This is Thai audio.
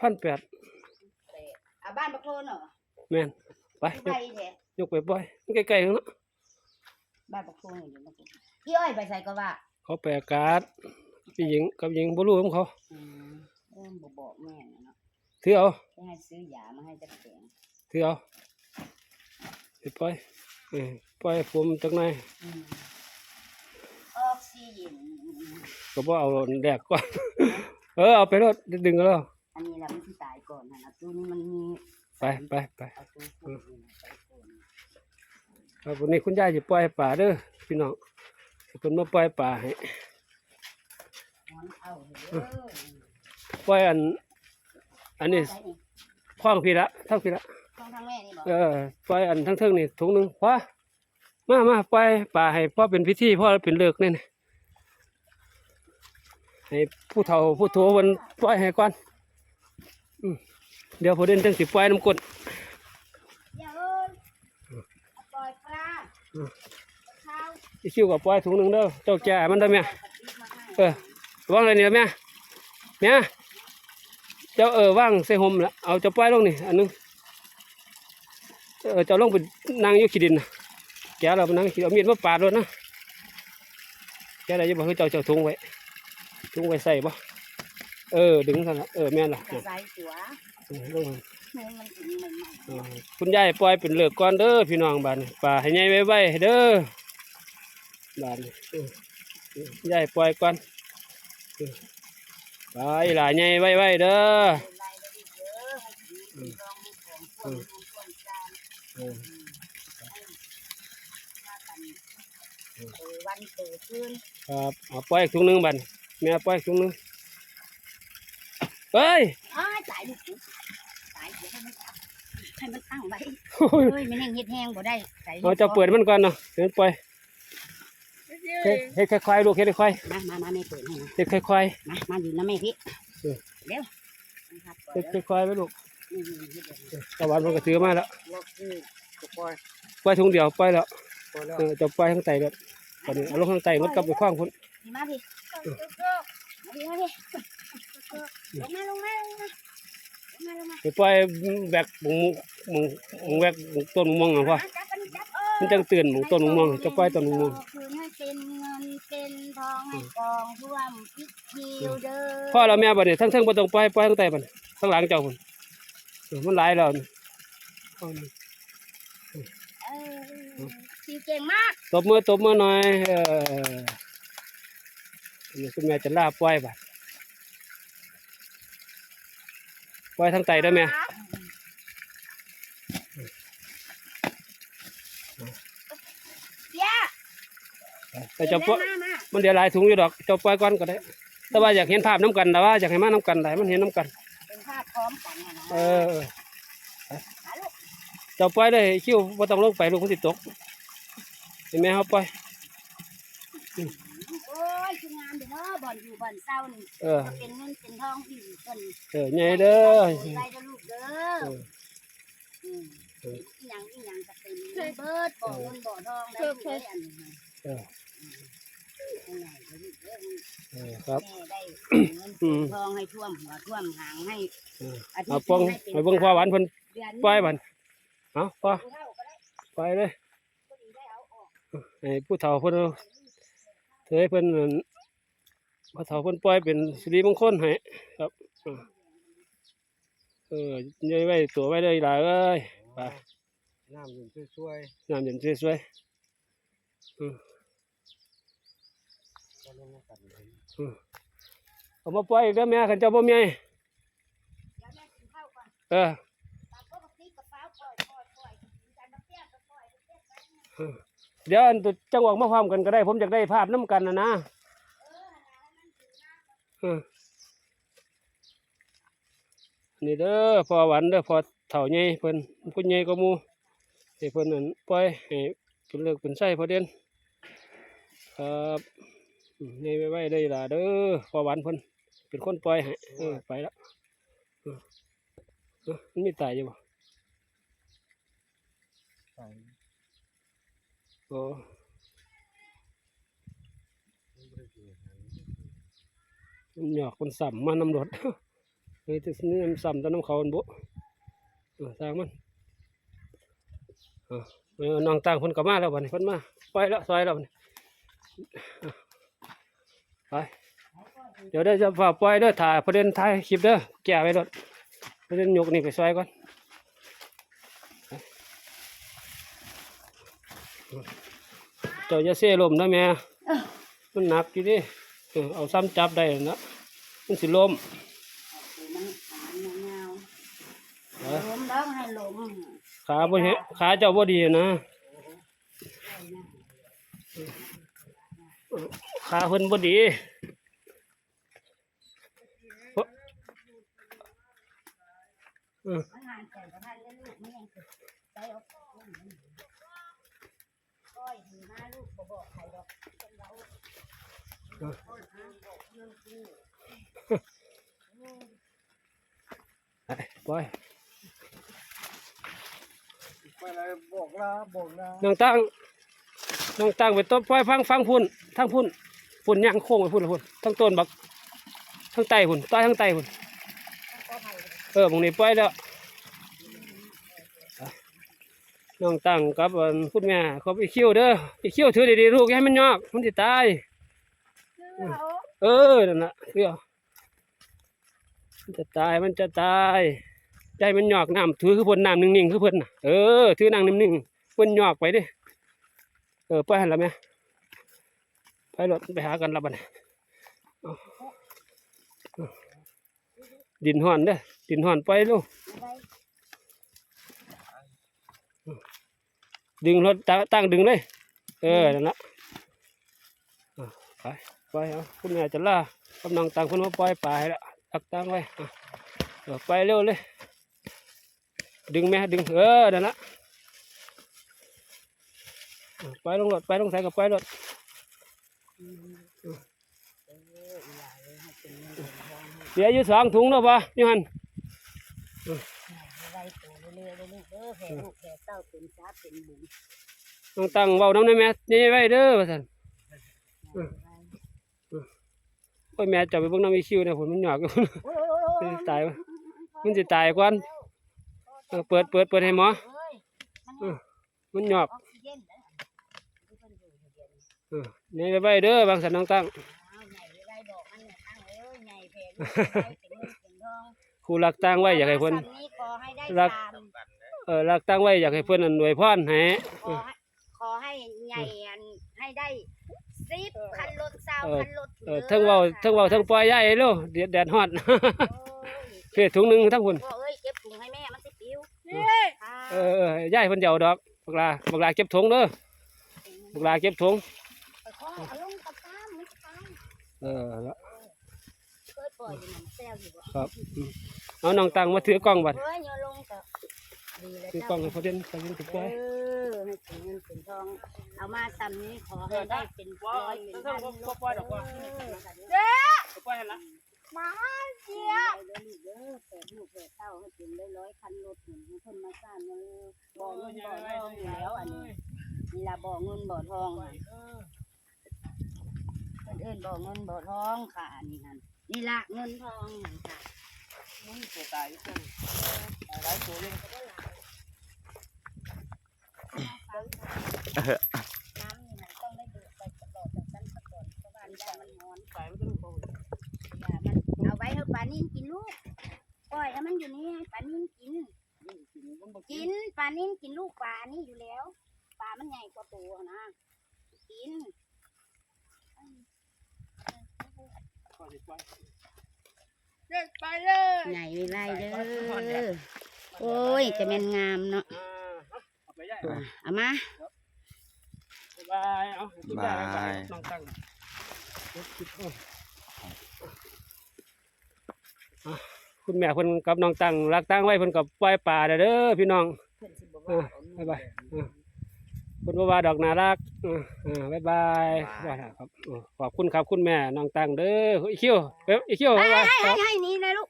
พันแปดแต่อะบ้านบักโทนเหรอแม่นไปอยู่ยไผกแท้ยกไปปล่อยมันใกล้ๆกันเนาะบ้านบักโทนอยู่บักโทนพี่อ้อยไปใส่ก็ว่า เขาไปอากาศพี่หญิงกับหญิงบ่รู้ของเขาอืมเริ่มบ่บอกแม่น่ะเนาะถือเอาจะให้ซื้อยามาให้จักแสงถือเอาไปปล่อยเออปล่อยผมจักหน่อยอืมออกซิเจนก็บ่เอาแดกก่อนเออเอาไปรถดึงๆก็แล้ว อันนี้ล่ะมันสิตายก่อนหั่นน่ะตัวนี้มันมีไปไปไปเอาตัวพูดนี่นะไปก่อน ครับวันนี้คุณยายจะปล่อยป่าเด้อพี่น้องให้เพิ่นมาปล่อยป่าให้นอนเอาเด้อปล่อยอัน อันนี้ใส่นี่คล้องพี่ละทั้งพี่ละท้องทางแม่นี่บ่เออปล่อยอันทั้งเทิงนี่ถุงหนึงพอมามาปล่อยป่าให้พ่อเป็นพิธีพ่อเป็นเลิกนี่นะให้ผู้เฒ่าผู้โถวันปล่อยให้ก่อนอืม เดี๋ยวพอเดินจังสิปล่อยน้ำกลนอย่าเอ้ยเอาปล่อยปลาอืมข้าวอีชิวกับปล่อยถุงหนึงเด้อเจ้าแก่มันได้ไหมกะปิมาให้เออว่างอะไรเนี่ยแม่แม่เจ้าเออว่างใส่ห่มละเอาเจะปล่อยลงนี่อันนึงเออเจ้าลงไปนั่งอยู่ขี้ดินนะแกเราไปนั่งขี้เอามีดมาปาดรถนะแกอะไรจะบอกให้เจ้าเจ้าถุงไว้ถุงไว้ใส่บ่ เออ ดึงกันละเออแม่นละกระใส่ตัวเออลงมาให้มันถึงมันใหม่เออคุณยายปล่อยเป็นเลือกก่อนเด้อพี่น้องบ้านนี้ป่าให้ใหญ่ไว้ๆเด้อบ้านนี้เออเออยายปล่อยก่อนเออไปหลายใหญ่ไว้ๆเด้อเป็นไรแล้วดิเด้อให้ถึงเป็นรองให้ของพวกของพวกจานเออว่ากันเออวันเกิดขึ้น ครับเอาปล่อยอีกถุงหนึงบัดนี้แม่ปล่อยอีกถุงหนึง เฮ้ยอ้ายตายลูกกูตายเดี๋ยวให้มันจับให้มันตั้งไว้โอ้ยเฮ้ยมันยังเฮ็ดแห้งบ่ได้ใส่เอาจะเปิดมันก่อนเนาะเดี๋ยวปล่อยเฮ็ดเฮ็ดค่อยๆลูกเฮ็ดค่อยมามามาแม่เปิดให้นะๆเฮ็ดค่อย มามาอยู่นะแม่พี่เออ เร็วนะครับๆเฮ็ดค่อยๆไว้ลูกนี่ๆเฮ็ดแบบนี้ตะวันมันก็ถือมาแล้วล็อกคือตัวปล่อยปล่อยถุงเดียวปล่อยแล้วปล่อยแล้วเออจะปล่อยข้างใต้แล้วตอนนี้เอาลงข้างใต้มันกลับไปขว้างพุ่นนี่มาพี่มาพี่มาพี่ ลงมาลงมาลงมาลงมาลงมาไปปล่อยแบกหมุงหมุงหมุงแบกหมุงต้นหมุงม่วงอะพ่อจับมันจับเอมันจังเตือนหมุงต้นหมุงม่วงจะปล่อยต้นหมุงม่วงคืนให้เป็นเงินเป็นทองให้กองท่วมพิธีเด้อพ่อเราแม่บัดนี้ทั้งเทิงบ่ต้องปล่อยปล่อยข้างใต้บัดข้างหลังเจ้าพุ่นเออมันหลายแล้วนี่เอานี่เออสีเก่งมากตบมือตบมือหน่อยเอออันนี้คุณแม่จะลาปล่อยบั ดปล่อยทางใต้เด้อแม่เดี๋ยวแต่เจ้าปล่อยมามามันเดี๋ยวหลายถุงอยู่ดอกเจ้าปล่อยก่อนก็ได้ แต่ว่าอยากเห็นภาพน้ำกันแต่ว่าอยากให้มาน้ำกันได้มันเห็นน้ำกันเป็นภาพพร้อมกันนะนะเออหาลูกเจ้าปล่อยได้คิวบ่ต้องลงไปลูกมันสิตกเห็นไหมเขาปล่อยโอ้ยคืองามเด้อเนาะบ่อนอยู่บ่อนเศร้านี่เออ ก็เป็นเงินเป็นทองที่เพิ่นเออใหญ่เด้อ ไปเด้อลูกเด้อเอออืมเอออีหยังอีหยังก็เป็นเบิดบ่เงินบ่ทองได้ลูกเอ้ยอันนี้นะเอออันไหนก็ลูกเอ้ยเออครับ แม่ได้เงินอืม ทองให้ท่วมหัวท่วมหางให้เอออาทิตเอาย์ปองให้เป็นไปเบิ่งพ่อหวานเพิ่นเดือนปล่อยบันเอาพ่อเท่าก็ได้ปล่อยเลยก็ดีได้เอาออกให้ผู้เฒ่าเพิ่นเอา เถยเพิ่นนั่นผู้เฒ่าเพิ่นปล่อยเป็นสิริมงคลให้ครับเออเออใหญ่ไว้ตัวไว้เลยหลายเอ้ยไปน้ำเย็นช่วยน้ำเย็นสวยๆอืมๆก็ลงมากันเลยอืมเอามาปล่อยอีกเด้อแม่คันเจ้าบ่มีไอ้เดี๋ยวแม่กินข้าวก่อนเอ เดี๋ยวอันตัวจังหวะมาพร้อมกันก็ได้ ผมอยากได้ภาพน้ำกันนะนะนี่เด้อพอหวันเด้อพอเถ่าใหญ่เพิ่นผู้ใหญ่ก็มูให้เพิ่นนั่นปล่อยให้เป็นเลิกเป็นไส้พอเด่นครับอืมใหญ่ไว้ได้ละเด้อพอหวันเพิ่นเป็นคนปล่อยให้ไปแล้วมันมีตายอยู่บ่ ใส่ โอ้ไม่ได้กินอาหารมันหยอกคนสัมมานำรถเฮ้ยแต่นี่มันซ้ำแต้นน้ำเขาอันบุสร้างมันออเออน้องต่างคนกลับมาแล้วบัดนี้เพิ่นมาปแล้วซอยแล้วไปเดี๋ยวได้จะฝ่ากปล่อยเด้อถ่ายประเด็นถ่ายคลิปเด้อแก่ไว้รถประเด็นยกนี่ไปซอยก่อน เจ้าจะเสียลมนะแม่มันหนักอยู่ดิเออเอาซ้ำจับได้แล้วนะมันสิลมมันขายาวเออๆล้มแล้วให้ล้มขาบ่เห็นขาเจ้าบ่ดีนะขาเพิ่นบ่ดีเพ ราะเออมันห่างแต่กับพันแล้วลูกมันยังสิใจออกก้อยถือมาลูกบ่บอกใครดอกคนเราไปปล่อยไปเลยบอกลาบอกลาน้องตั้งน้องตั้งไปต้นปล่อยฟังฟังพุ่นทั้งพุ่นพุ่นย่างโค้งไปพุ่นละพุ่นทั้งต้นบักทั้งไตพุ่นใต้ทั้งไตพุ่นเออหมองนี้ปล่อยแล้วไป น้องตั้งกับอันคุณแม่เขาไปเคี่ยวเด้อไปเคี่ยวถือดีๆลูกอย่าให้มันยอกมันสิตาย เออนั่นน่ะเพื่อมันจะตายมันจะตายใจมันหยอกน้ำถือคือเพิ่นน้ำนิ่งๆคือเพิ่นน่ะเออถือน้ำนิ่งๆเพิ่นหยอกไปดิเออไปหันละแม่ไปรถไปหากันละบัดนี้เอาเอาดินห่อนเด้อดินห่อนไปลูก ดึงรถตั้งตั้งดึงเลย เออนั่นละอะไปไปเอาคุณแม่จะล่ากำลังต่างคนมาปล่อยปลาให้ละตักตั้งไว้อะเออไปเร็วเลย ดึงแม่ดึงเออนั่นละอะไปลงรถไปลงใส่กับไปรถเสียอยู่สองถุงแล้วปะยูหันไว้ ยเลยลูกเด้อแผ่ลูกแผ่เต้าเป็นซาเป็นบุญต้องตั้งเบาน้ำในแม่นี่ไว้เด้อว่าสันโอ้ยแม่จะไปเบิ่งน้ำมีคิวเนี่ยผมมันหยอกอยู่อ้ยโอ้ยโอ้ยตายมันจะตายก่อนเออเปิดเปิดเปิดให้หมอเอ้ยเออมันหยอกออกซิเจนเด้อที่เออนี่ไว้เด้อบางสันน้องตั้งอ้าใหญ่ไว้ดอกมันเนี่ยตั้งเอ้ยใหญ่แผ่ลูกไว้เป็นเงินเป็นทอง ครูรักตั้งไว้อยากให้เพิ่นสันี้ขอให้ได้รัก เออรักตั้งไว้อยากให้เพิ่นอันอวยพรให้ขอให้ขอให้ใหญ่อันให้ได้สิบคันรถสาวเออคันรถเออทั้งเว้าทั้งเว้าทั้งปล่อยยายเร็วเดดแดดฮอดโอ้ยเพียถุงหนึงทั้งพุ่นพ่อเอ้ยเก็บถุงให้แม่มันสิปิวเออเออยายเพิ่นจะเอาดอกบักลาบักลาเก็บถุงเด้อบักลาเก็บถุงไปขอเอาลงกับตามไม่ตายเออแล้วเคยปล่อยอยู่มันแซวอยู่บ่ครับอืมเอาน้องตั้งมาถือกล้องบัดเฮ้ยโยนลงกับ ดีเลยถือกล้เจ้าองให้เขาเด่นเขาเด่นถือเอปล่อยอให้เป็นเงินเป็นทอง เอามาซ้ำนี้ขอให้ได้เป็นร้อยเป็นพันลูกปล่อยหั่นละมาเสียเลยลูกเด้อแปดลูกแปดเต้าให้เป็นร้อยๆคันรถหนึ่งให้คนมาสร้างเงินบ่อเงินบ่อทองอยู่แล้วอันนี้นี่ละบ่อเงินบ่อทองอะเพิ่นเอิ้นบ่อเงินบ่อทองค่ะอันนี้นั่นนี่ละเงินทองนั่นค่ะมันตัวตายอยู่เพิ่นหลายตัวเลย น้ำนี่มันต้องได้ดูดไปตลอดจากชั้นตะกอนเพราะว่าอันยามันร้อนตายมันต้องโตยามันเอาไว้ให้ปลานิ่นกินลูกปล่อยให้มันอยู่นี่ให้ปลานิ่นกิน กินปลานิ่นกินลูกปลานี่อยู่แล้วปลามันใหญ่กว่าตัวนะกินเด็กไปเลยใหญ่วิไลเด้อโอ้ยจะเป็นงามเนาะอ่าเอาไปยายเอามา บายเอาให้คุณยายบายน้องตั้งอะคุณแม่เพิ่นกับน้องตั้งรักตั้งไว้เพิ่นกับปล่อยป่าเด้อเด้อพี่น้องอ่าบ๊ายบายอ่าคุณบัวาดอกนารักอ่าอ่าบ๊ายบายว่าล่ะครับอ่าขอบคุณครับคุณแม่น้องตังเด้ออีคิวเอ้ยอีคิวให้บ๊ายบายให้คให้รับให้นี่เลยลูก